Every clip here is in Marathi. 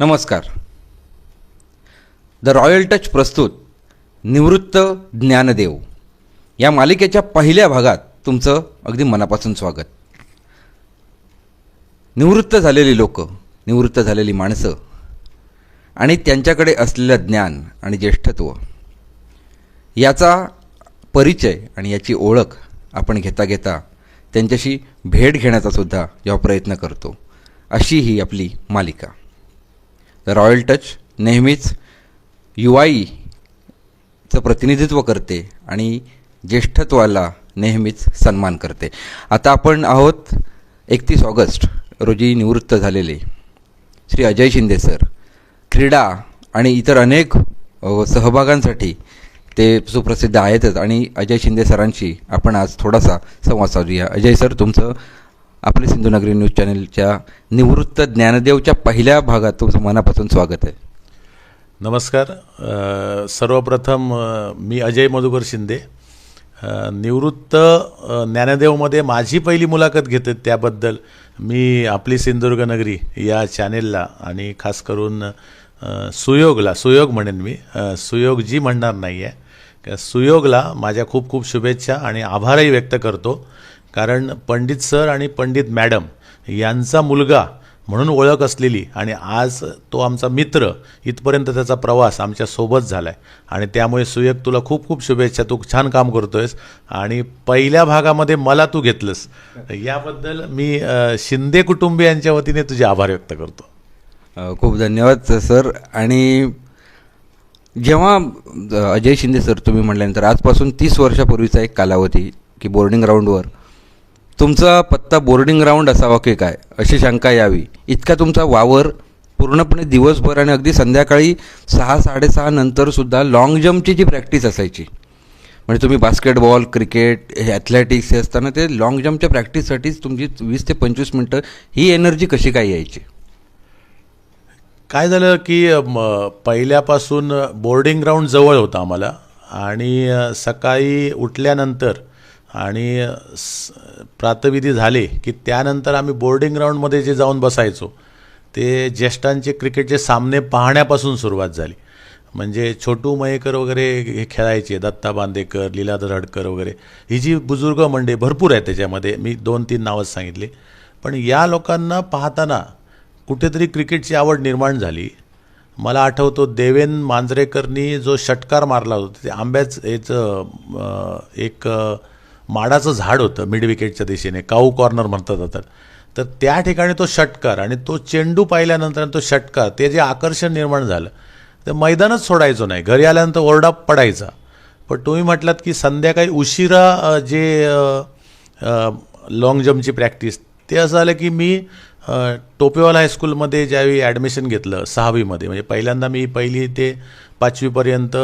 नमस्कार. द रॉयल टच प्रस्तुत निवृत्त ज्ञानदेव. या मालिकेच्या पहिल्या भागात तुमचं अगदी मनापासून स्वागत. निवृत्त झालेली लोक निवृत्त झालेली माणसं आणि त्यांच्याकडे असलेलं ज्ञान आणि ज्येष्ठत्व याचा परिचय आणि याची ओळख आपण घेता घेता त्यांच्याशी भेट घेण्याचा सुद्धा जेव्हा प्रयत्न करतो अशी ही आपली मालिका. द रॉयल टच नेहमीच युवाईचं प्रतिनिधित्व करते आणि ज्येष्ठत्वाला नेहमीच सन्मान करते. आता आपण आहोत एकतीस ऑगस्ट रोजी निवृत्त झालेले श्री अजय शिंदे सर. क्रीडा आणि इतर अनेक सहभागांसाठी ते सुप्रसिद्ध आहेतच आणि अजय शिंदे सरांशी आपण आज थोडासा संवाद साधूया. अजय सर तुमचं आपले सिंधुनगरी न्यूज चॅनलच्या निवृत्त ज्ञानदेवच्या पहिल्या भागात तुमचं मनापासून स्वागत आहे. नमस्कार. सर्वप्रथम मी अजय मधुकर शिंदे. निवृत्त ज्ञानदेवमध्ये माझी पहिली मुलाखत घेते त्याबद्दल मी आपली सिंधुदुर्ग नगरी या चॅनेलला आणि खास करून सुयोगला सुयोग म्हणेन मी सुयोग जी म्हणणार नाही आहे सुयोगला माझ्या खूप खूप शुभेच्छा आणि आभारही व्यक्त करतो. कारण पंडित सर आणि पंडित मॅडम यांचा मुलगा म्हणून ओळख असलेली आणि आज तो आमचा मित्र इथपर्यंत त्याचा प्रवास आमच्यासोबत झाला आहे आणि त्यामुळे सुयक तुला खूप खूप शुभेच्छा. तू छान काम करतोयस. आणि पहिल्या भागामध्ये मला तू घेतलंस. याबद्दल मी शिंदे कुटुंबियांच्या वतीने तुझे आभार व्यक्त करतो. खूप धन्यवाद सर. आणि जेव्हा अजय शिंदे सर तुम्ही म्हटल्यानंतर आजपासून तीस वर्षापूर्वीचा एक कालावधी की बोर्डिंग ग्राउंडवर तुमचा पत्ता बोर्डिंग ग्राउंड असावा की काय अशी शंका यावी. इतका तुमचा वावर पूर्णपणे दिवसभर आणि अगदी संध्याकाळी सहा साडेसहा नंतरसुद्धा लाँग जम्पची जी प्रॅक्टिस असायची म्हणजे तुम्ही बास्केटबॉल क्रिकेट हे ॲथलेटिक्स हे असताना ते लाँग जम्पच्या प्रॅक्टिससाठीच तुमची वीस ते पंचवीस मिनटं ही एनर्जी कशी काय यायची? काय झालं की म, पहिल्यापासून बोर्डिंग ग्राउंड जवळ होतं आम्हाला आणि सकाळी उठल्यानंतर आणि स- प्रातविधी झाले की त्यानंतर आम्ही बोर्डिंग ग्राउंडमध्ये जे जाऊन बसायचो ते ज्येष्ठांचे क्रिकेटचे सामने पाहण्यापासून सुरुवात झाली. म्हणजे छोटू मयेकर वगैरे हे खेळायचे दत्ता बांदेकर लीला धडकर वगैरे. ही जी बुजुर्ग मंडळी भरपूर आहे त्याच्यामध्ये मी दोन तीन नावच सांगितली. पण या लोकांना पाहताना कुठेतरी क्रिकेटची आवड निर्माण झाली. मला आठवतो देवेन मांजरेकरनी जो षटकार मारला होता ते आंब्याच याचं एक माडाचं झाड होतं मिड विकेटच्या दिशेने काऊ कॉर्नर म्हणतात आता. तर त्या ठिकाणी तो षटकार आणि तो चेंडू पाहिल्यानंतर आणि तो षटकार ते जे आकर्षण निर्माण झालं ते मैदानच सोडायचो नाही. घरी आल्यानंतर ओरडा पडायचा. पण तुम्ही म्हटलात की संध्याकाळी उशिरा जे लाँग जम्पची प्रॅक्टिस ते असं झालं की मी टोपेवाला हायस्कूलमध्ये ज्यावेळी ॲडमिशन घेतलं सहावीमध्ये म्हणजे पहिल्यांदा मी पहिली ते पाचवीपर्यंत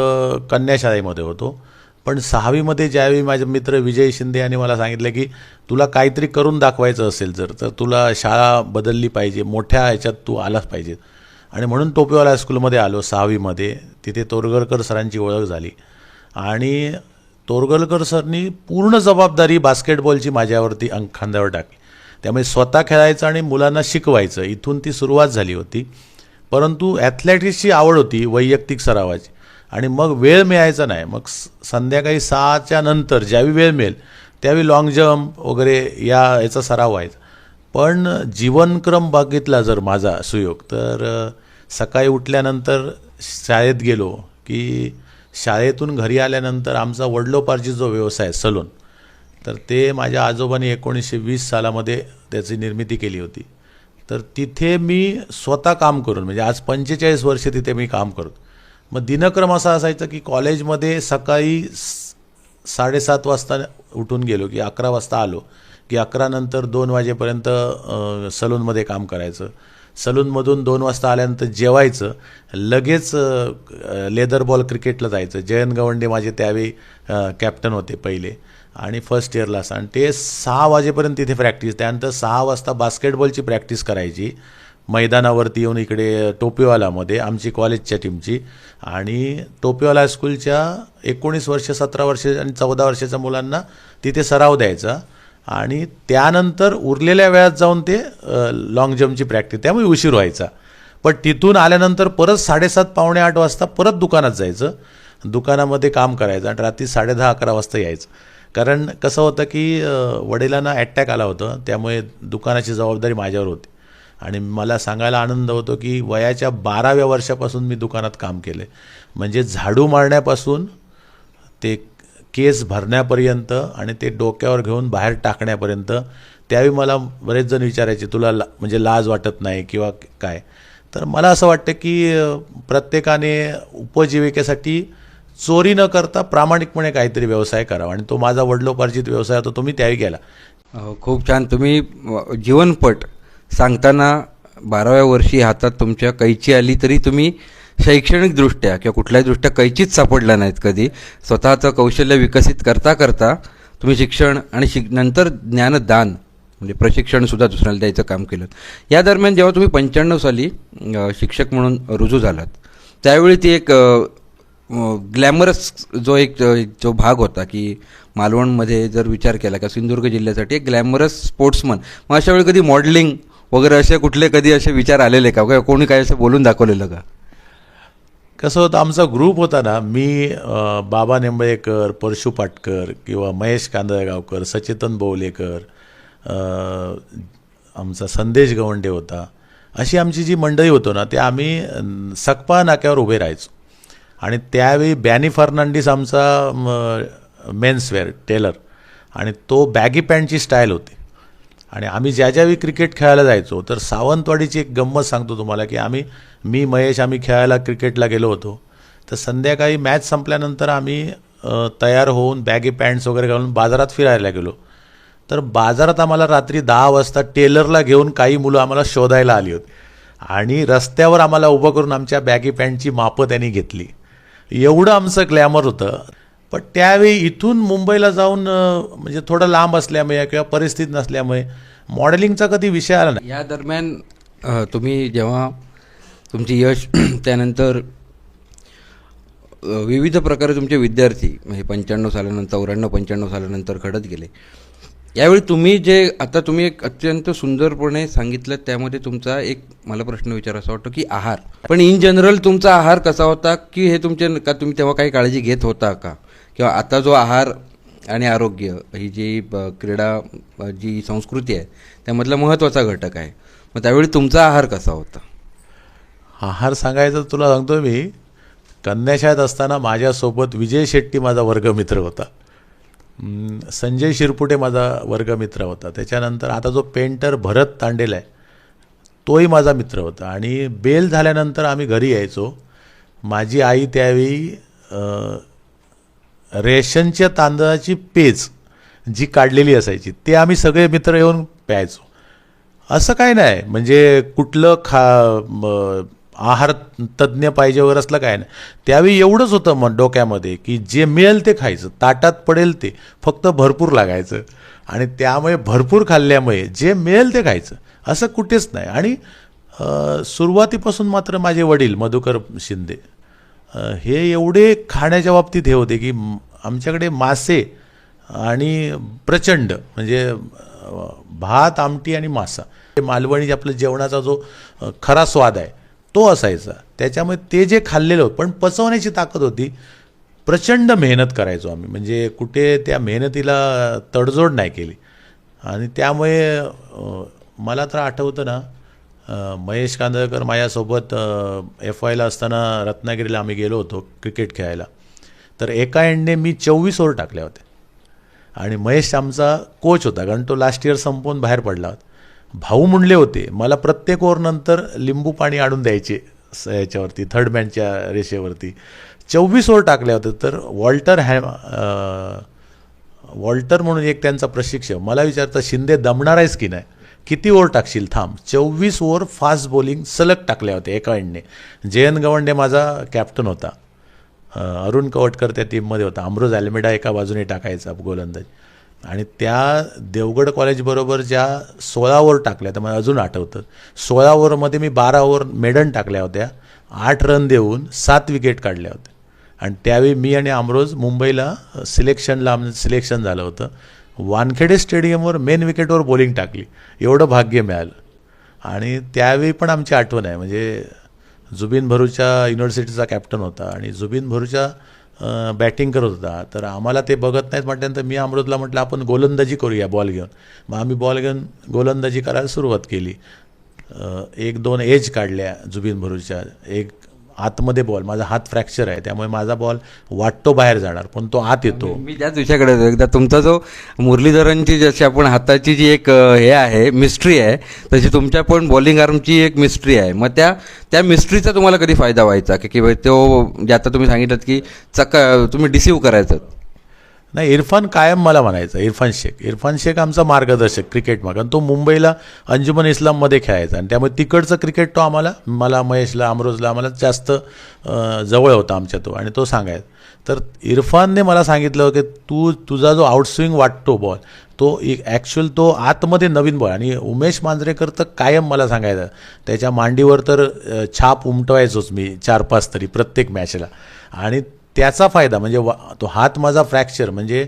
कन्याशाळेमध्ये होतो. पण सहावीमध्ये ज्यावेळी माझे मित्र विजय शिंदे यांनी मला सांगितलं की तुला काहीतरी करून दाखवायचं असेल जर तर तुला शाळा बदलली पाहिजे मोठ्या ह्याच्यात तू आलाच पाहिजे. आणि म्हणून टोपेवाला हायस्कूलमध्ये आलो सहावीमध्ये. तिथे तोरगरकर सरांची ओळख झाली. आणि तोरगरकर सरनी पूर्ण जबाबदारी बास्केटबॉलची माझ्यावरती अंग खांद्यावर टाकली. त्यामुळे स्वतः खेळायचं आणि मुलांना शिकवायचं इथून ती सुरुवात झाली होती. परंतु ॲथलेटिक्सची आवड होती वैयक्तिक सरावाची. आणि मग वेळ मिळायचा नाही. मग स- संध्याकाळी सहाच्या नंतर ज्यावेळी वेळ मिळेल त्यावेळी लाँग जम्प वगैरे या याचा सराव व्हायचा पण जीवनक्रम बघितला जर माझा सुयोग तर सकाळी उठल्यानंतर शाळेत गेलो की शाळेतून घरी आल्यानंतर आमचा वडलोपार्जित जो व्यवसाय आहे, सलून तर ते माझ्या आजोबांनी एकोणीसशे वीस सालामध्ये त्याची निर्मिती केली होती. तर तिथे मी स्वतः काम करून म्हणजे आज पंचेचाळीस वर्ष तिथे मी काम करतो. मग दिनक्रम असा असायचा की कॉलेजमध्ये सकाळी साडेसात वाजता उठून गेलो की अकरा वाजता आलो की अकरानंतर दोन वाजेपर्यंत सलूनमध्ये काम करायचं. सलूनमधून दोन वाजता आल्यानंतर जेवायचं. लगेच लेदर बॉल क्रिकेटला जायचं. जयंत गवंडे माझे त्यावेळी कॅप्टन होते पहिले. आणि फर्स्ट इयरला असं. आणि ते सहा वाजेपर्यंत तिथे प्रॅक्टिस त्यानंतर सहा वाजता बास्केटबॉलची प्रॅक्टिस करायची. मैदानावरती येऊन इकडे टोपेवालामध्ये आमची कॉलेजच्या टीमची. आणि टोपेवाला हायस्कूलच्या एकोणीस वर्ष सतरा वर्ष आणि चौदा वर्षाच्या मुलांना तिथे सराव द्यायचा. आणि त्यानंतर उरलेल्या वेळात जाऊन ते लाँग जम्पची प्रॅक्टिस त्यामुळे उशीर व्हायचा. पण तिथून आल्यानंतर परत साडेसात पावणे आठ वाजता परत दुकानात जायचं. दुकानामध्ये काम करायचं आणि रात्री साडेदहा अकरा वाजता यायचं. कारण कसं होतं की वडिलांना ॲटॅक आला होता. त्यामुळे दुकानाची जबाबदारी माझ्यावर होती. आणि मला सांगायला आनंद होतो की वयाच्या बाराव्या वर्षापासून मी दुकानात काम केले. म्हणजे झाडू मारण्यापासून ते केस भरण्यापर्यंत आणि ते डोक्यावर घेऊन बाहेर टाकण्यापर्यंत त्यावेळी मला बरेच जण विचारायचे तुला ला म्हणजे लाज वाटत नाही किंवा काय? तर मला असं वाटतं की प्रत्येकाने उपजीविकेसाठी चोरी न करता प्रामाणिकपणे काहीतरी व्यवसाय करावा. आणि तो माझा वडिलोपार्जित व्यवसाय होता तो मी त्यावेळी केला. खूप छान. तुम्ही जीवनपट सांगताना बाराव्या वर्षी हातात तुमच्या कैची आली तरी तुम्ही शैक्षणिकदृष्ट्या किंवा कुठल्याही दृष्ट्या कैचीच सापडल्या नाहीत कधी. स्वतःचं कौशल्य विकसित करता करता तुम्ही शिक्षण आणि शिक नंतर ज्ञानदान म्हणजे प्रशिक्षणसुद्धा दुसऱ्याला द्यायचं काम केलं. या दरम्यान जेव्हा तुम्ही पंच्याण्णव साली शिक्षक म्हणून रुजू झालात त्यावेळी ती एक ग्लॅमरस जो एक जो भाग होता की मालवणमध्ये जर विचार केला का सिंधुदुर्ग जिल्ह्यासाठी एक ग्लॅमरस स्पोर्ट्समन मग अशा वेळी कधी मॉडेलिंग वगैरे असे कुठले कधी असे विचार आलेले का? किंवा कोणी काय असं बोलून दाखवलेलं का? कसं होतं आमचा ग्रुप होता ना मी बाबा निंबळेकर परशु पाटकर किंवा महेश कांदळगावकर सचेतन बोवलेकर आमचा संदेश गवंडे होता. अशी आमची जी मंडळी होतो ना ते आम्ही सकपा नाक्यावर उभे राहायचो. आणि त्यावेळी बॅनी फर्नांडिस आमचा मेन्सवेअर टेलर. आणि तो बॅगी पॅन्टची स्टाईल होती. आणि आम्ही ज्या ज्यावेळी क्रिकेट खेळायला जायचो तर सावंतवाडीची एक गंमत सांगतो तुम्हाला की आम्ही मी महेश आम्ही खेळायला क्रिकेटला गेलो होतो. तर संध्याकाळी मॅच संपल्यानंतर आम्ही तयार होऊन बॅगी पॅन्ट्स वगैरे घालून बाजारात फिरायला गेलो. तर बाजारात आम्हाला रात्री दहा वाजता टेलरला घेऊन काही मुलं आम्हाला शोधायला आली होती. आणि रस्त्यावर आम्हाला उभं करून आमच्या बॅगी पॅन्टची मापं त्यांनी घेतली. एवढं आमचं ग्लॅमर होतं. पण त्यावेळी इथून मुंबईला जाऊन म्हणजे थोडं लांब असल्यामुळे किंवा परिस्थिती नसल्यामुळे मॉडेलिंगचा कधी विषय आला नाही. या दरम्यान तुम्ही जेव्हा तुमची यश त्यानंतर विविध प्रकारे तुमचे विद्यार्थी म्हणजे पंच्याण्णव सालानंतर चौऱ्याण्णव पंच्याण्णव सालानंतर घडत गेले. यावेळी तुम्ही जे आता तुम्ही एक अत्यंत सुंदरपणे सांगितलं त्यामध्ये तुमचा एक मला प्रश्न विचारायचा वाटतो की आहार. पण इन जनरल तुमचा आहार कसा होता? की हे तुमचे का तुम्ही तेव्हा काही काळजी घेत होता का? किंवा आता जो आहार आणि आरोग्य ही जी ब- क्रीडा जी संस्कृती आहे त्यामधला महत्त्वाचा घटक आहे. मग त्यावेळी तुमचा आहार कसा होता? आहार सांगायचं तुला सांगतो मी कन्याशाळेत असताना माझ्यासोबत विजय शेट्टी माझा वर्गमित्र होता. संजय शिरपुटे माझा वर्गमित्र होता. त्याच्यानंतर आता जो पेंटर भरत तांडेल आहे तोही माझा मित्र होता. आणि बेल झाल्यानंतर आम्ही घरी यायचो. माझी आई त्यावेळी रेशनच्या तांदळाची पेज जी काढलेली असायची ते आम्ही सगळे मित्र येऊन प्यायचो. असं काय नाही. म्हणजे कुठलं खा आहार तज्ज्ञ पाहिजे वगैरे असलं काय नाही. त्यावेळी एवढंच होतं मग डोक्यामध्ये की जे मिळेल ते खायचं. ताटात पडेल ते. फक्त भरपूर लागायचं. आणि त्यामुळे भरपूर खाल्ल्यामुळे जे मिळेल ते खायचं. असं कुठेच नाही. आणि सुरुवातीपासून मात्र माझे वडील मधुकर शिंदे हे एवढे खाण्याच्या बाबतीत हे होते की आमच्याकडे मासे आणि प्रचंड म्हणजे भात आमटी आणि मासा. हे मालवणी आपलं जेवणाचा जो खरा स्वाद आहे तो असायचा. त्याच्यामुळे ते जे खाल्लेलं होतं पण पचवण्याची ताकद होती. प्रचंड मेहनत करायचो आम्ही. म्हणजे कुठे त्या मेहनतीला तडजोड नाही केली. आणि त्यामुळे मला तर आठवतं ना महेश कांदळकर माझ्यासोबत एफ वायला असताना रत्नागिरीला आम्ही गेलो होतो क्रिकेट खेळायला. तर एका एंडने मी चोवीस ओव्हर टाकल्या होत्या. आणि महेश आमचा कोच होता कारण तो लास्ट इयर संपवून बाहेर पडला होता. भाऊ म्हणले होते मला प्रत्येक ओव्हरनंतर लिंबू पाणी आणून द्यायचे स- याच्यावरती थर्ड मॅनच्या रेषेवरती. चोवीस ओव्हर टाकल्या होत्या तर वॉल्टर हॅम वॉल्टर म्हणून एक त्यांचा प्रशिक्षक मला विचारतं शिंदे दमणार आहेस की नाही? किती ओव्हर टाकशील? थांब. चोवीस ओव्हर फास्ट बॉलिंग सलग टाकल्या होत्या एका एंडने जयंत गवंडे माझा कॅप्टन होता. अरुण कवटकर त्या टीममध्ये होता. अमरोज अल्मेडा एका बाजूने टाकायचा गोलंदाज. आणि त्या देवगड कॉलेजबरोबर ज्या सोळा ओव्हर टाकल्या तर मला अजून आठवतं. सोळा ओव्हरमध्ये मी बारा ओव्हर मेडन टाकल्या होत्या. आठ रन देऊन सात विकेट काढल्या होत्या. आणि त्यावेळी मी आणि अमरोज मुंबईला सिलेक्शनला आमचं सिलेक्शन झालं होतं. वानखेडे स्टेडियमवर मेन विकेटवर बॉलिंग टाकली. एवढं भाग्य मिळालं. आणि त्यावेळी पण आमची आठवण आहे. म्हणजे जुबिन भरूच्या युनिव्हर्सिटीचा कॅप्टन होता आणि जुबिन भरूच्या बॅटिंग करत होता. तर आम्हाला ते बघत नाहीत म्हटल्यानंतर मी अमृतला म्हटलं आपण गोलंदाजी करूया बॉल घेऊन. मग आम्ही बॉल घेऊन गोलंदाजी करायला सुरुवात केली. एक दोन एज काढल्या जुबिन भरूच्या एक आतमध्ये बॉल माझा हात फ्रॅक्चर आहे त्यामुळे माझा बॉल वाटतो बाहेर जाणार पण तो आत येतो. मी त्याच विषयाकडे एकदा तुमचा जो मुरलीधरनची जशी आपण हाताची जी एक हे आहे मिस्ट्री आहे तशी तुमच्या पण बॉलिंग आर्मची एक मिस्ट्री आहे. मग त्या त्या मिस्ट्रीचा तुम्हाला कधी फायदा व्हायचा? की की तो जे आता तुम्ही सांगितलं की चका तुम्ही डिसिव्ह करायचं. नाही इरफान कायम मला म्हणायचा इरफान शेख. इरफान शेख आमचा मार्गदर्शक क्रिकेट कारण तो मुंबईला अंजुमन इस्लाममध्ये खेळायचा. आणि त्यामुळे तिकडचं क्रिकेट तो आम्हाला मला महेशला अमरोजला आम्हाला जास्त जवळ होता आमच्या तो. आणि तो सांगायचा. तर इरफानने मला सांगितलं की तू तुझा जो आउटस्विंग वाटतो बॉल तो ॲक्च्युअल तो आतमध्ये नवीन बॉल आणि उमेश मांजरेकर तर कायम मला सांगायचं त्याच्या मांडीवर तर छाप उमटवायचोच मी चार पाच तरी प्रत्येक मॅचला आणि त्याचा फायदा म्हणजे वा तो हात माझा फ्रॅक्चर म्हणजे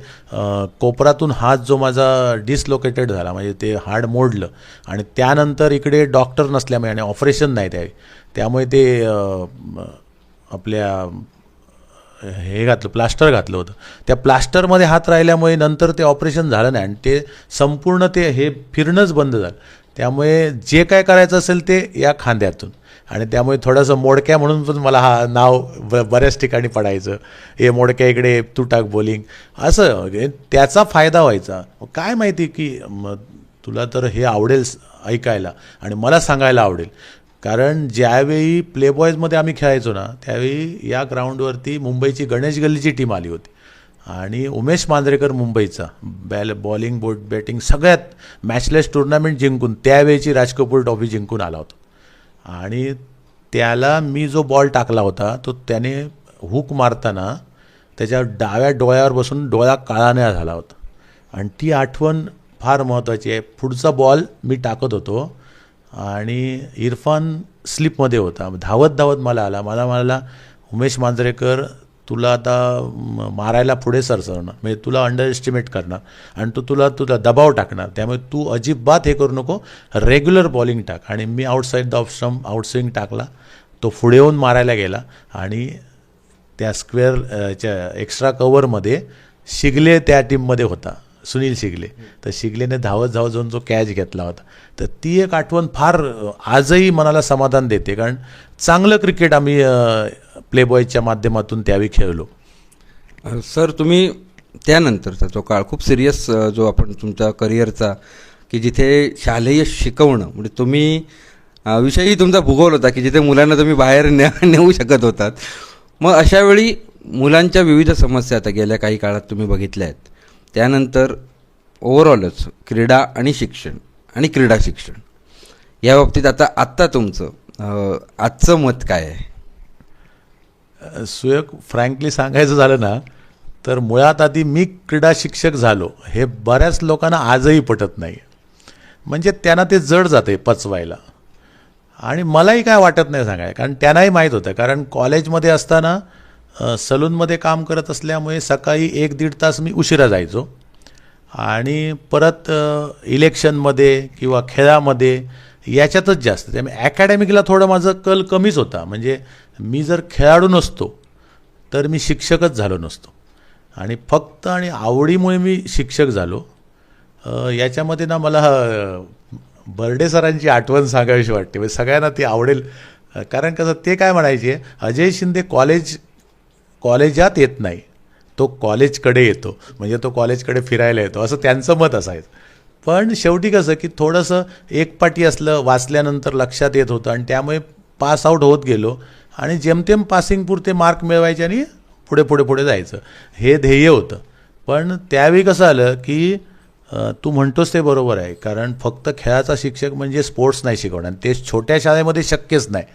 कोपरातून हात जो माझा डिसलोकेटेड झाला म्हणजे ते हाड मोडलं आणि त्यानंतर इकडे डॉक्टर नसल्यामुळे आणि ऑपरेशन नाही त्या त्यामुळे ते आपल्या हे घातलं प्लास्टर घातलं होतं. त्या प्लास्टरमध्ये हात राहिल्यामुळे नंतर ते ऑपरेशन झालं नाही आणि ते संपूर्ण ते हे फिरणंच बंद झालं. त्यामुळे जे काय करायचं असेल ते या खांद्यातून. आणि त्यामुळे थोडंसं मोडक्या म्हणून पण मला हा नाव ब बऱ्याच ठिकाणी पडायचं. हे मोडक्या इकडे तू टाक बॉलिंग असं त्याचा फायदा व्हायचा. काय माहिती की मग तुला तर हे आवडेल ऐकायला. आणि मला सांगायला आवडेल. कारण ज्यावेळी प्लेबॉयजमध्ये आम्ही खेळायचो ना त्यावेळी या ग्राउंडवरती मुंबईची गणेश गल्लीची टीम आली होती. आणि उमेश मांजरेकर मुंबईचा. बॅल बॉलिंग बोट बॅटिंग सगळ्यात मॅचलेस टुर्नामेंट जिंकून त्यावेळीची राज कपूर ट्रॉफी जिंकून आला होता. आणि त्याला मी जो बॉल टाकला होता तो त्याने हुक मारताना त्याच्या डाव्या डोळ्यावर बसून डोळा काळाने झाला होता. आणि ती आठवण फार महत्त्वाची आहे. पुढचा बॉल मी टाकत होतो आणि इरफान स्लिपमध्ये होता. धावत धावत मला आला. मला म्हणाला उमेश मांजरेकर तुला आता मारायला पुढे सरसरणार म्हणजे तुला अंडर एस्टिमेट करणार. आणि तो तुला तुला दबाव टाकणार. त्यामुळे तू अजिबात हे करू नको. रेग्युलर बॉलिंग टाक. आणि मी outside the off stump outswing टाकला. तो पुढे येऊन मारायला गेला. आणि त्या स्क्वेअर एक्स्ट्रा कवरमध्ये शिगले त्या टीममध्ये होता. सुनील शिगले. तर शिगलेने धावत धावत जाऊन जो कॅच घेतला होता. तर ती एक आठवण फार आजही मनाला समाधान देते. कारण चांगलं क्रिकेट आम्ही प्लेबॉयच्या माध्यमातून त्यावेळी खेळलो. सर तुम्ही त्यानंतरचा जो काळ खूप सिरियस जो आपण तुमच्या करिअरचा की जिथे शालेय शिकवणं म्हणजे तुम्ही विषयही तुमचा भूगोल होता की जिथे मुलांना तुम्ही बाहेर ने नेऊ शकत होतात. मग अशावेळी मुलांच्या विविध समस्या आता गेल्या काही काळात तुम्ही बघितल्या आहेत. त्यानंतर ओव्हरऑलच क्रीडा आणि शिक्षण आणि क्रीडा शिक्षण. या बाबतीत आता आत्ता तुमचं आजचं मत काय आहे? सुयोग फ्रँकली सांगायचं झालं ना तर मुळात आधी मी क्रीडा शिक्षक झालो. हे बऱ्याच लोकांना आजही पटत नाही म्हणजे त्यांना ते जड जाते पचवायला. आणि मलाही काय वाटत नाही सांगाय कारण त्यांनाही माहीत होतं. कारण कॉलेजमध्ये असताना सलूनमध्ये काम करत असल्यामुळे सकाळी एक दीड तास मी उशिरा जायचो. आणि परत इलेक्शनमध्ये किंवा खेळामध्ये याच्यातच जास्त. त्यामुळे ॲकॅडमिकला थोडं माझं कल कमीच होता. म्हणजे मी जर खेळाडू नसतो तर मी शिक्षकच झालो नसतो. आणि फक्त आणि आवडीमुळे मी शिक्षक झालो. याच्यामध्ये ना मला बर्डे सरांची आठवण सांगावीशी वाटते. म्हणजे सगळ्यांना ती आवडेल. कारण कसं ते काय म्हणायचे अजय शिंदे कॉलेज कॉलेजात येत नाही. तो कॉलेजकडे येतो. म्हणजे तो कॉलेजकडे फिरायला येतो. असं त्यांचं मत असायचं. पण शेवटी कसं की थोडंसं एकपाटी असलं वाचल्यानंतर लक्षात येत होतं आणि त्यामुळे पास आऊट होत गेलो. आणि जेमतेम पासिंग पुरते मार्क मिळवायचे आणि पुढे पुढे पुढे जायचं. हे ध्येय होतं. पण त्यावेळी कसं आलं की तू म्हणतोस ते बरोबर आहे. कारण फक्त खेळाचा शिक्षक म्हणजे स्पोर्ट्स नाही शिकवणार. ते छोट्या शाळेमध्ये शक्यच नाही.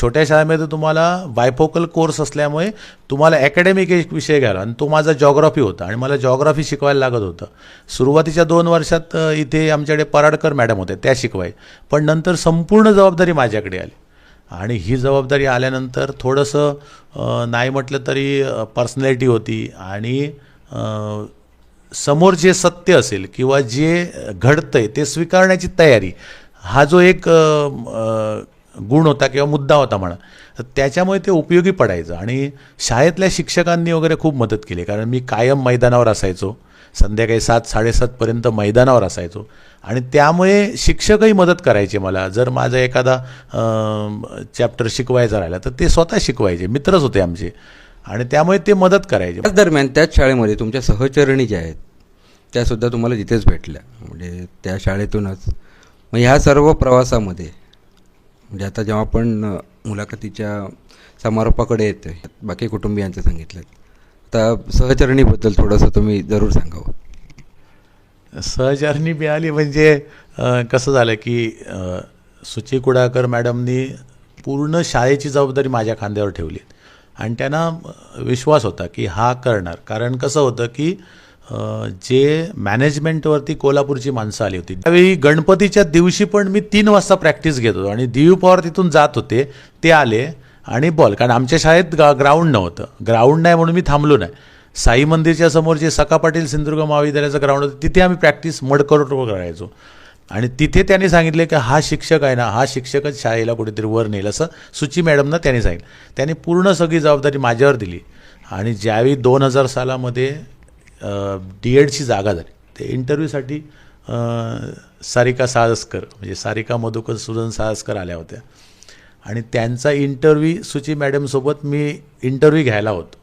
छोट्या शाळेमध्ये तुम्हाला बायफोकल कोर्स असल्यामुळे तुम्हाला अकॅडमिक एक विषय घ्यायला आणि तो माझा जॉग्राफी होता आणि मला जॉग्राफी शिकवायला लागत होतं. सुरुवातीच्या दोन वर्षात इथे आमच्याकडे पराडकर मॅडम होत्या त्या शिकवाय. पण नंतर संपूर्ण जबाबदारी माझ्याकडे आली. आणि ही जबाबदारी आल्यानंतर थोडंसं नाही म्हटलं तरी पर्सनॅलिटी होती आणि समोर जे सत्य असेल किंवा जे घडतंय ते स्वीकारण्याची तयारी हा जो एक आ, आ, गुण होता किंवा मुद्दा होता म्हणा तर त्याच्यामुळे ते उपयोगी पडायचं. आणि शाळेतल्या शिक्षकांनी वगैरे खूप मदत केली. कारण मी कायम मैदानावर असायचो. संध्याकाळी सात साडेसातपर्यंत मैदानावर असायचो. आणि त्यामुळे शिक्षकही मदत करायचे मला. जर माझा एखादा चॅप्टर शिकवायचा राहिला तर ते स्वतः शिकवायचे. मित्रच होते आमचे. आणि त्यामुळे ते मदत करायचे. त्याच दरम्यान त्याच शाळेमध्ये तुमच्या सहचरणी ज्या आहेत त्यासुद्धा तुम्हाला तिथेच भेटल्या. म्हणजे त्या शाळेतूनच. मग ह्या सर्व प्रवासामध्ये म्हणजे आता जेव्हा आपण मुलाखतीच्या समारोपाकडे येते बाकी कुटुंबियांचं सांगितलं आता सहचरणीबद्दल थोडंसं तुम्ही जरूर सांगावं. सहचारणी मिळाली म्हणजे कसं झालं की सुची कुडाकर मॅडमनी पूर्ण शाळेची जबाबदारी माझ्या खांद्यावर ठेवली. आणि त्यांना विश्वास होता की हा करणार. कारण कसं होतं की जे मॅनेजमेंटवरती कोल्हापूरची माणसं आली होती. त्यावेळी गणपतीच्या दिवशी पण मी तीन वाजता प्रॅक्टिस घेत होतो आणि दिव पवार तिथून जात होते. ते आले आणि बॉल कारण आमच्या शाळेत गा ग्राउंड नव्हतं. ग्राउंड नाही म्हणून मी थांबलो नाही. साई मंदिरच्या समोर जे सका पाटील सिंधुदुर्ग महाविद्यालयाचं ग्राउंड होतं तिथे आम्ही प्रॅक्टिस मडकरोट करायचो. आणि तिथे त्यांनी सांगितले की हा शिक्षक आहे ना हा शिक्षकच शाळेला कुठेतरी वर नेईल असं सुची मॅडमनं त्यांनी सांगितलं. त्यांनी पूर्ण सगळी जबाबदारी माझ्यावर दिली. आणि ज्यावेळी दोन हजार सालामध्ये डी एडची जागा झाली. ते इंटरव्ह्यूसाठी सारिका साळसकर म्हणजे सारिका मधुकर सुजन साळसकर आल्या होत्या. आणि त्यांचा इंटरव्ह्यू सुची मॅडमसोबत मी इंटरव्ह्यू घ्यायला होतो.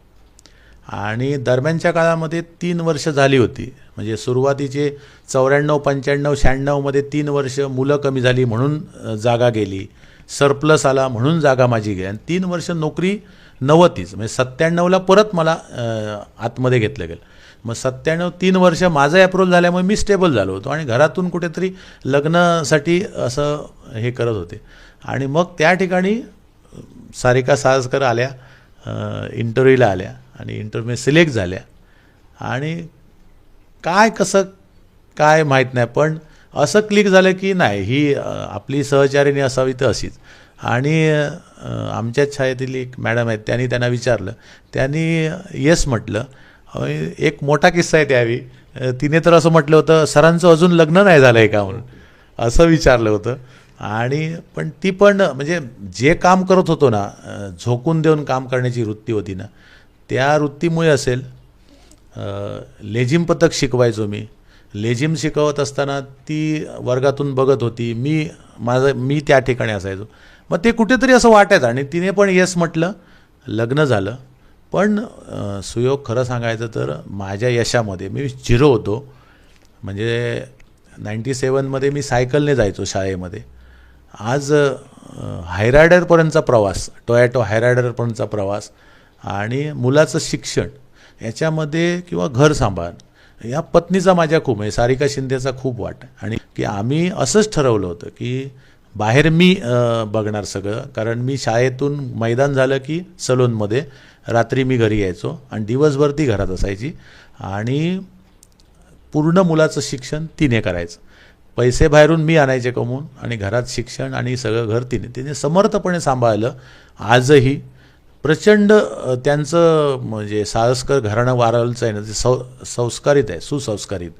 आणि दरम्यानच्या काळामध्ये तीन वर्ष झाली होती. म्हणजे सुरुवातीचे चौऱ्याण्णव पंच्याण्णव शहाण्णवमध्ये तीन वर्ष मुलं कमी झाली म्हणून जागा गेली. सरप्लस आला म्हणून जागा माझी गेली. आणि तीन वर्ष नोकरी नव्हतीच म्हणजे सत्त्याण्णवला परत मला आतमध्ये घेतलं गेलं. मग सत्त्याण्णव तीन वर्ष माझं अप्रूव्हल झाल्यामुळे मी स्टेबल झालो होतो आणि घरातून कुठेतरी लग्नासाठी असं हे करत होते. आणि मग त्या ठिकाणी सारिका साजकर आल्या इंटरव्ह्यूला आल्या आणि इंटरव्ह्यू सिलेक्ट झाल्या. आणि काय कसं काय माहीत नाही पण असं क्लिक झालं की नाही ही आपली सहचारिणी असावी तर अशीच. आणि आमच्याच शाळेतील एक मॅडम आहेत त्यांनी त्यांना विचारलं. त्यांनी येस म्हटलं. एक मोठा किस्सा आहे त्यावेळी. तिने तर असं म्हटलं होतं सरांचं अजून लग्न नाही झालं आहे का म्हणून. असं विचारलं होतं. आणि पण ती पण म्हणजे जे काम करत होतो ना झोकून देऊन काम करण्याची वृत्ती होती ना त्या वृत्तीमुळे असेल लेझिम पथक शिकवायचो मी. लेझिम शिकवत असताना ती वर्गातून बघत होती. मी माझं मी त्या ठिकाणी असायचो. मग ते कुठेतरी असं वाटायचं आणि तिने पण येस म्हटलं. लग्न झालं. पण सुयोग खरं सांगायचं तर माझ्या यशामध्ये मी झिरो होतो. म्हणजे नाईंटी सेवनमध्ये मी सायकलने जायचो शाळेमध्ये. आज हायरायडरपर्यंतचा प्रवास टोयॅटो हायरायडरपर्यंतचा प्रवास आणि मुलाचं शिक्षण याच्यामध्ये किंवा घर सांभाळ या पत्नीचा माझ्या खूप आहे सारिका शिंदेचा खूप वाट आणि की आम्ही असंच ठरवलं होतं की बाहेर मी बघणार सगळं. कारण मी शाळेतून मैदान झालं की सलूनमध्ये. रात्री मी घरी यायचो आणि दिवसभर ती घरात असायची. आणि पूर्ण मुलाचं शिक्षण तिने करायचं. पैसे बाहेरून मी आणायचे कमवून आणि घरात शिक्षण आणि सगळं घर तिने तिने समर्थपणे सांभाळलं आजही. प्रचंड त्यांचं म्हणजे साळसकर घराणं वारलचं आहे ना ते सौ संस्कारित आहे सुसंस्कारित.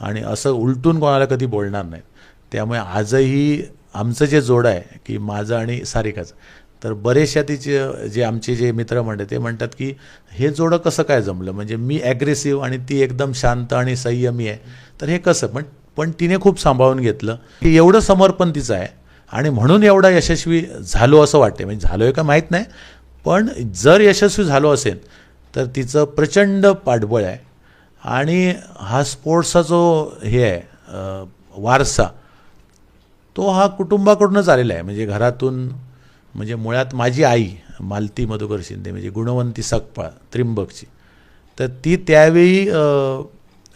आणि असं उलटून कोणाला कधी बोलणार नाहीत त्यामुळे आजही आमचं जे जोड आहे की माझं आणि सारिकाचं तर बरेचशा तिचे जे आमचे जे मित्र म्हणते ते म्हणतात की हे जोडं कसं काय जमलं? म्हणजे मी ॲग्रेसिव्ह आणि ती एकदम शांत आणि संयमी आहे. तर हे कसं? पण पण तिने खूप सांभाळून घेतलं की एवढं समर्पण तिचं आहे आणि म्हणून एवढा यशस्वी झालो असं वाटते म्हणजे झालो आहे का माहीत नाही पण जर यशस्वी झालो असेल तर तिचं प्रचंड पाठबळ आहे. आणि हा स्पोर्ट्सचा जो हे आहे वारसा तो हा कुटुंबाकडूनच आलेला आहे. म्हणजे घरातून म्हणजे मुळात माझी आई मालती मधुकर शिंदे म्हणजे गुणवंती सकपाळ त्रिंबकची. तर ती त्यावेळी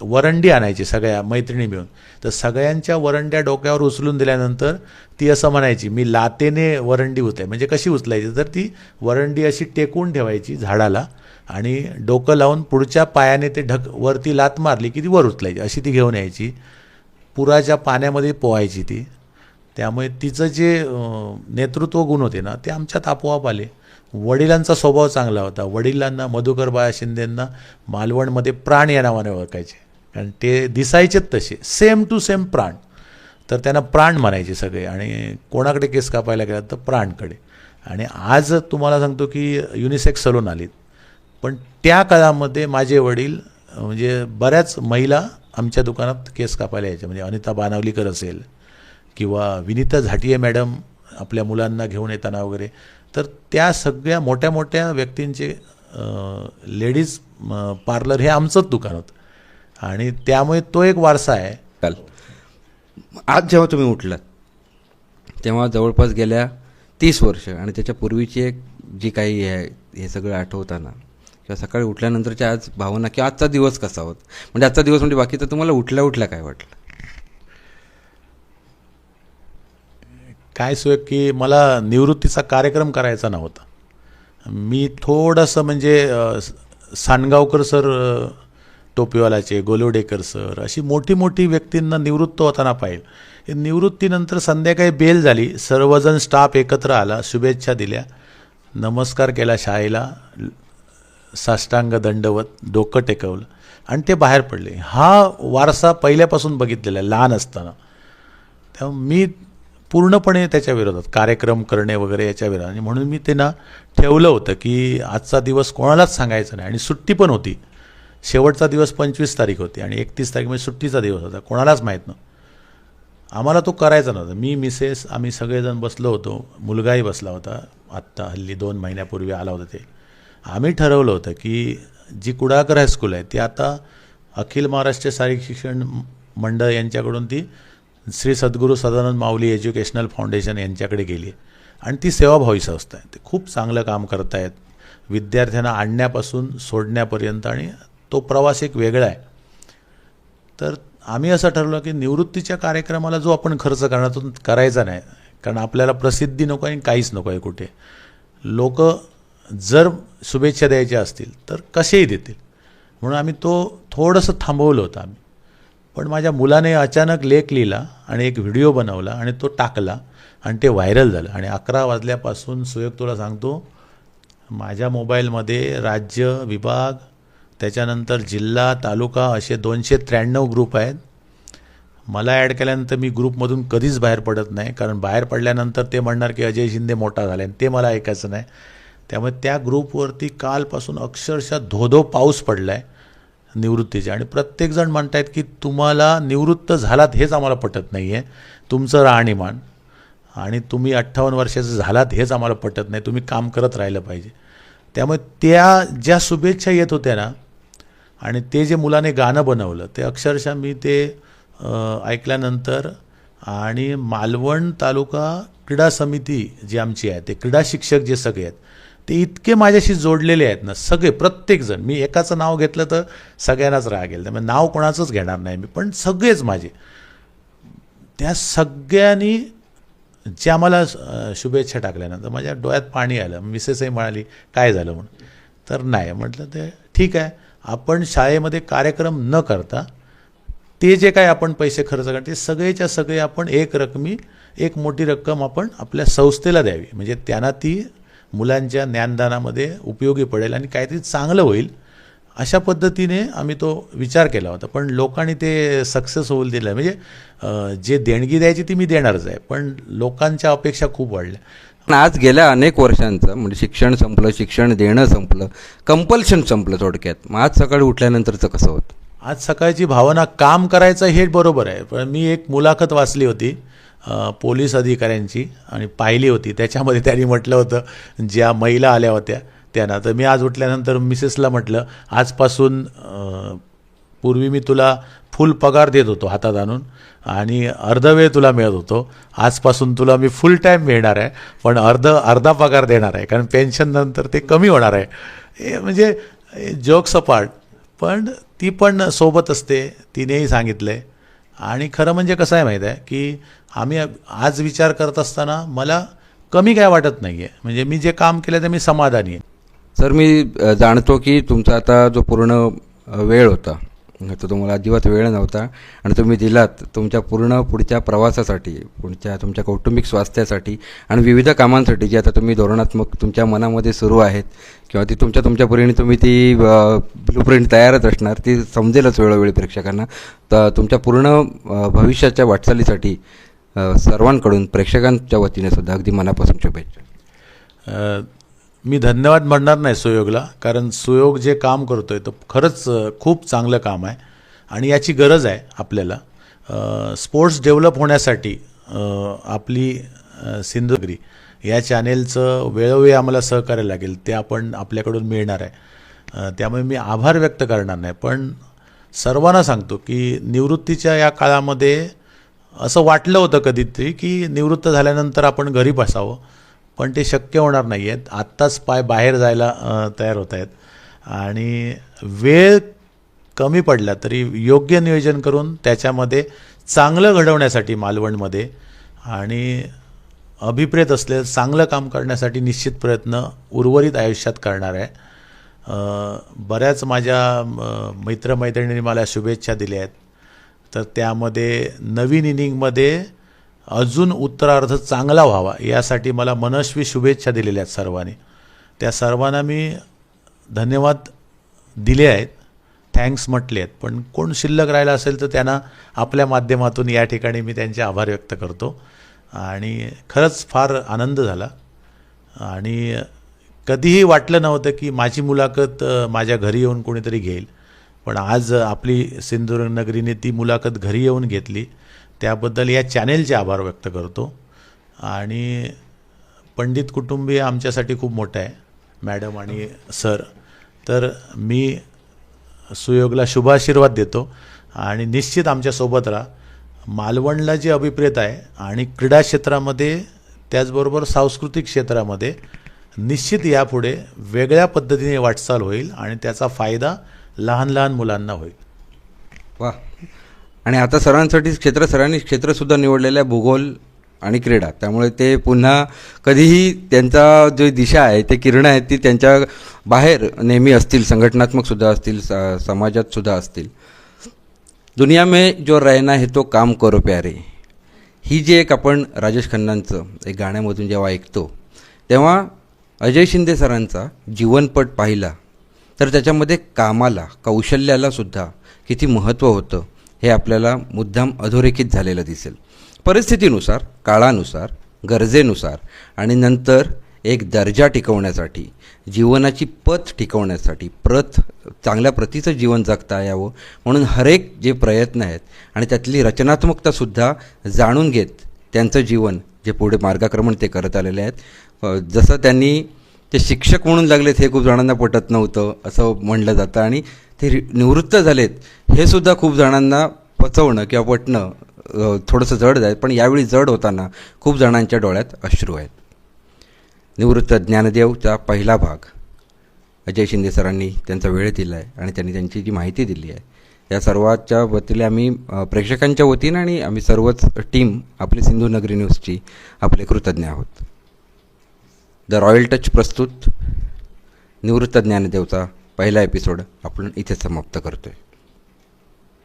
वरंडी आणायची सगळ्या मैत्रिणी मिळून. तर सगळ्यांच्या वरंड्या डोक्यावर उचलून दिल्यानंतर ती असं म्हणायची मी लातेने वरंडी उचलाय. म्हणजे कशी उचलायची? तर ती वरंडी अशी टेकून ठेवायची झाडाला आणि डोकं लावून पुढच्या पायाने ते ढक वरती लात मारली की ती वर उचलायची. अशी ती घेऊन यायची. पुराच्या पाण्यामध्ये पोहायची ती. त्यामुळे तिचं जे नेतृत्व गुण होते ना ते आमच्यात आपोआप आले. वडिलांचा स्वभाव चांगला होता. वडिलांना मधुकर बाया शिंदेंना मालवणमध्ये प्राण या नावाने ओळखायचे. कारण ते दिसायचेच तसे सेम टू सेम प्राण. तर त्यांना प्राण म्हणायचे सगळे. आणि कोणाकडे केस कापायला गेला तर प्राणकडे. आणि आज तुम्हाला सांगतो की युनिसेक्स सलून आलीत. पण त्या काळामध्ये माझे वडील म्हणजे बऱ्याच महिला आमच्या दुकानात केस कापायला यायच्या म्हणजे अनिता बानावलीकर असेल किंवा विनिता झाटिये मॅडम आपल्या मुलांना घेऊन येताना वगैरे तर त्या सगळ्या मोठ्या मोठ्या व्यक्तींचे लेडीज पार्लर हे आमचंच दुकान होतं. आणि त्यामुळे तो एक वारसा आहे. काल आज जेव्हा तुम्ही उठलात तेव्हा जवळपास गेल्या तीस वर्ष आणि त्याच्या पूर्वीची एक जी काही आहे हे सगळं आठवताना किंवा सकाळी उठल्यानंतरच्या आज भावना किंवा आजचा दिवस कसा होता? म्हणजे आजचा दिवस म्हणजे बाकी तर तुम्हाला उठल्या उठल्या काय वाटलं? काय सोय की मला निवृत्तीचा कार्यक्रम करायचा नव्हता. मी थोडंसं म्हणजे सांडगावकर सर टोपीवालाचे गोलोडेकर सर अशी मोठी मोठी व्यक्तींना निवृत्त होताना पाहिजे हे निवृत्तीनंतर संध्याकाळी बेल झाली. सर्वजण स्टाफ एकत्र आला. शुभेच्छा दिल्या. नमस्कार केला शाळेला. साष्टांग दंडवत डोकं टेकवलं. आणि ते बाहेर पडले. हा वारसा पहिल्यापासून बघितलेला आहे. लहान असताना. त्यामुळे मी पूर्णपणे त्याच्या विरोधात कार्यक्रम करणे वगैरे याच्या विरोधात. आणि म्हणून मी त्यांना ठेवलं होतं की आजचा दिवस कोणालाच सांगायचं नाही. आणि सुट्टी पण होती. शेवटचा दिवस पंचवीस तारीख होती आणि एकतीस तारीख म्हणजे सुट्टीचा दिवस होता. कोणालाच माहीत नव्हतं. आम्हाला तो करायचा नव्हता. मी मिसेस आम्ही सगळेजण बसलो होतो. मुलगाही बसला होता. आत्ता हल्ली दोन महिन्यापूर्वी आला होता ते. आम्ही ठरवलं होतं की जी कुडाळकर हायस्कूल आहे ती आता अखिल महाराष्ट्र शारीरिक शिक्षण मंडळ यांच्याकडून ती श्री सद्गुरू सदानंद माऊली एज्युकेशनल फाउंडेशन यांच्याकडे गेली. आहे आणि ती सेवाभावी संस्था आहे. ते खूप चांगलं काम करत आहेत विद्यार्थ्यांना आणण्यापासून सोडण्यापर्यंत आणि तो प्रवास एक वेगळा आहे. तर आम्ही असं ठरवलं की निवृत्तीच्या कार्यक्रमाला जो आपण खर्च करणार तो करायचा नाही. कारण आपल्याला प्रसिद्धी नको आणि काहीच नको आहे कुठे. लोक जर शुभेच्छा द्यायच्या असतील तर कसेही देतील. म्हणून आम्ही तो थोडंसं थांबवलं होतं आम्ही. पण माझ्या मुलाने अचानक लेख लिहिला आणि एक व्हिडिओ बनवला आणि तो टाकला आणि ते व्हायरल झालं. आणि अकरा वाजल्यापासून सुयोग तुला सांगतो माझ्या मोबाईलमध्ये राज्य विभाग त्याच्यानंतर जिल्हा तालुका असे दोनशे त्र्याण्णव ग्रुप आहेत. मला ॲड केल्यानंतर मी ग्रुपमधून कधीच बाहेर पडत नाही कारण बाहेर पडल्यानंतर ते म्हणणार की अजय शिंदे मोठा झाला आणि ते मला ऐकायचं नाही. त्यामुळे त्या ग्रुपवरती कालपासून अक्षरशः धोधो पाऊस पडला आहे निवृत्तीचे. आणि प्रत्येकजण म्हणतायत की तुम्हाला निवृत्त झालात हेच आम्हाला पटत नाही आहे तुमचं राहणीमान आणि तुम्ही अठ्ठावन्न वर्षाचं झालात हेच आम्हाला पटत नाही. तुम्ही काम करत राहिलं पाहिजे. त्यामुळे त्या ज्या शुभेच्छा येत होत्या ना आणि ते जे मुलाने गाणं बनवलं ते अक्षरशः मी ते ऐकल्यानंतर आणि मालवण तालुका क्रीडा समिती जी आमची आहे ते क्रीडा शिक्षक जे सगळे आहेत ते इतके माझ्याशी जोडलेले आहेत ना सगळे प्रत्येकजण. मी एकाचं नाव घेतलं तर सगळ्यांनाच राग येईल. त्यामुळे नाव कोणाचंच घेणार नाही मी पण सगळेच माझे. त्या सगळ्यांनी जे आम्हाला शुभेच्छा टाकल्यानंतर माझ्या डोळ्यात पाणी आलं. मिसेसही म्हणाली काय झालं म्हणून? तर नाही. म्हटलं ते ठीक आहे. आपण शाळेमध्ये कार्यक्रम न करता ते जे काय आपण पैसे खर्च करतो ते सगळेच्या सगळे आपण एक रकमी एक मोठी रक्कम आपण आपल्या संस्थेला द्यावी. म्हणजे त्यांना ती मुलांच्या ज्ञानदानामध्ये उपयोगी पडेल आणि काहीतरी चांगलं होईल अशा पद्धतीने आम्ही तो विचार केला होता. पण लोकांनी ते सक्सेस होईल दिलं. म्हणजे जे देणगी द्यायची ती मी देणारच आहे पण लोकांच्या अपेक्षा खूप वाढल्या. पण आज गेल्या अनेक वर्षांचं म्हणजे शिक्षण संपलं शिक्षण देणं संपलं कंपल्शन संपलं थोडक्यात. मग आज सकाळी उठल्यानंतरचं कसं होतं? आज सकाळची भावना काम करायचं हे बरोबर आहे. पण मी एक मुलाखत वाचली होती. पोलीस अधिकाऱ्यांची आणि पाहिली होती. त्याच्यामध्ये त्यांनी म्हटलं होतं ज्या महिला आल्या होत्या त्यांना. तर मी आज उठल्यानंतर मिसेसला म्हटलं आजपासून पूर्वी मी तुला फुल पगार देत होतो हातात आणून आणि अर्ध वेळ तुला मिळत होतो. आजपासून तुला मी फुल टाईम मिळणार आहे पण अर्ध अर्धा पगार देणार आहे कारण पेन्शन नंतर ते कमी होणार आहे. हे म्हणजे जोक सपाट पण ती पण सोबत असते तिनेही सांगितलं आहे आणि खरं म्हणजे कसं आहे माहीत आहे की आम्ही आज विचार करत असताना मला कमी काय वाटत नाही आहे म्हणजे मी जे काम केलं ते मी समाधानी आहे. सर मी जाणतो की तुमचा आता जो पूर्ण वेळ होता तो तुम्हाला अजिबात वेळ नव्हता आणि तुम्ही दिलात तुमच्या पूर्ण पुढच्या प्रवासासाठी पुढच्या तुमच्या कौटुंबिक स्वास्थ्यासाठी आणि विविध कामांसाठी जे आता तुम्ही धोरणात्मक तुमच्या मनामध्ये सुरू आहेत किंवा ती तुमच्या तुमच्या परीने तुम्ही ती ब्लूप्रिंट तयारच असणार ती समजेलच वेळोवेळी प्रेक्षकांना. तर तुमच्या पूर्ण भविष्याच्या वाटचालीसाठी सर्वांकडून प्रेक्षकांच्या वतीने सुद्धा अगदी मनापासून शुभेच्छा. मी धन्यवाद म्हणणार नाही सुयोगला कारण सुयोग जे काम करतोय तो खरंच खूप चांगलं काम आहे आणि याची गरज आहे आपल्याला. स्पोर्ट्स डेव्हलप होण्यासाठी आपली सिंधुगिरी या चॅनेलचं वेळोवेळी आम्हाला सहकार्य लागेल ते आपण आपल्याकडून मिळणार आहे. त्यामुळे मी आभार व्यक्त करणार नाही पण सर्वांना सांगतो की निवृत्तीच्या या काळामध्ये असं वाटलं होतं कधीतरी की निवृत्त झाल्यानंतर आपण घरी बसावं पण ते शक्य होणार नाही आहेत. आत्ताच पाय बाहेर जायला तयार होत आहेत. आणि वेळ कमी पडला तरी योग्य नियोजन करून त्याच्यामध्ये चांगलं घडवण्यासाठी मालवणमध्ये आणि अभिप्रेत असलेलं चांगलं काम करण्यासाठी निश्चित प्रयत्न उर्वरित आयुष्यात करणार आहे. बऱ्याच माझ्या अ, मित्रमैत्रिणींनी मला शुभेच्छा दिल्या आहेत. तर त्यामध्ये नवीन इनिंगमध्ये अजून उत्तरार्ध चांगला व्हावा यासाठी मला मनस्वी शुभेच्छा दिलेल्या आहेत सर्वांनी. त्या सर्वांना मी धन्यवाद दिले आहेत थँक्स म्हटले आहेत. पण कोण शिल्लक राहिला असेल तर त्यांना आपल्या माध्यमातून या ठिकाणी मी त्यांचे आभार व्यक्त करतो. आणि खरंच फार आनंद झाला. आणि कधीही वाटलं नव्हतं की माझी मुलाखत माझ्या घरी येऊन कोणीतरी घेईल. पण आज आपली सिंधुदुर्ग नगरीने ती मुलाखत घरी येऊन घेतली. त्याबद्दल या चॅनेलचे आभार व्यक्त करतो. आणि पंडित कुटुंबीय आमच्यासाठी खूप मोठं आहे मॅडम आणि सर तर मी सुयोगला शुभाशीर्वाद देतो आणि निश्चित आमच्यासोबत राहा. मालवणला जे अभिप्रेत आहे आणि क्रीडा क्षेत्रामध्ये त्याचबरोबर सांस्कृतिक क्षेत्रामध्ये निश्चित यापुढे वेगळ्या पद्धतीने वाटचाल होईल आणि त्याचा फायदा लहान लहान मुलांना होईल. वा. आणि आता सरांसाठी क्षेत्र सरांनी क्षेत्रसुद्धा निवडलेलं आहे भूगोल आणि क्रीडा त्यामुळे ते पुन्हा कधीही त्यांचा जो दिशा आहे ते किरणं आहेत ती त्यांच्या बाहेर नेहमी असतील संघटनात्मकसुद्धा असतील स- समाजातसुद्धा असतील. दुनिया में जो रहना है तो काम करो प्यारे. ही जी एक आपण राजेश खन्नांचं एक गाण्यामधून जेव्हा ऐकतो तेव्हा अजय शिंदे सरांचा जीवनपट पाहिला. तर त्याच्यामध्ये कामाला कौशल्याला सुद्धा किती महत्त्व होतं हे आपल्याला मुद्दाम अधोरेखित झालेलं दिसेल. परिस्थितीनुसार काळानुसार गरजेनुसार आणि नंतर एक दर्जा टिकवण्यासाठी जीवनाची पत टिकवण्यासाठी प्रत चांगल्या प्रतीचं जीवन जगता यावं म्हणून हरेक जे प्रयत्न आहेत आणि त्यातली रचनात्मकतासुद्धा जाणून घेत त्यांचं जीवन जे पुढे मार्गाक्रमण ते करत आलेले आहेत. जसं त्यांनी ते शिक्षक म्हणून लागलेत हे खूप जणांना पटत नव्हतं असं म्हणलं जातं. आणि ते निवृत्त झालेत हे सुद्धा खूप जणांना पचवणं किंवा पटणं थोडंसं जड जाईल पण यावेळी जड होताना खूप जणांच्या डोळ्यात अश्रू आहेत. निवृत्त ज्ञानदेवचा पहिला भाग अजय शिंदे सरांनी त्यांचा वेळ दिला आहे आणि त्यांनी त्यांची जी माहिती दिली आहे या सर्वाच्या वतीने आम्ही प्रेक्षकांच्या वतीनं आणि आम्ही सर्वच टीम आपली सिंधुनगरी न्यूजची आपले कृतज्ञ आहोत. द रॉयल टच प्रस्तुत निवृत्त ज्ञानदेवचा पहिला एपिसोड आपण इथे समाप्त करतोय.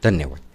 धन्यवाद.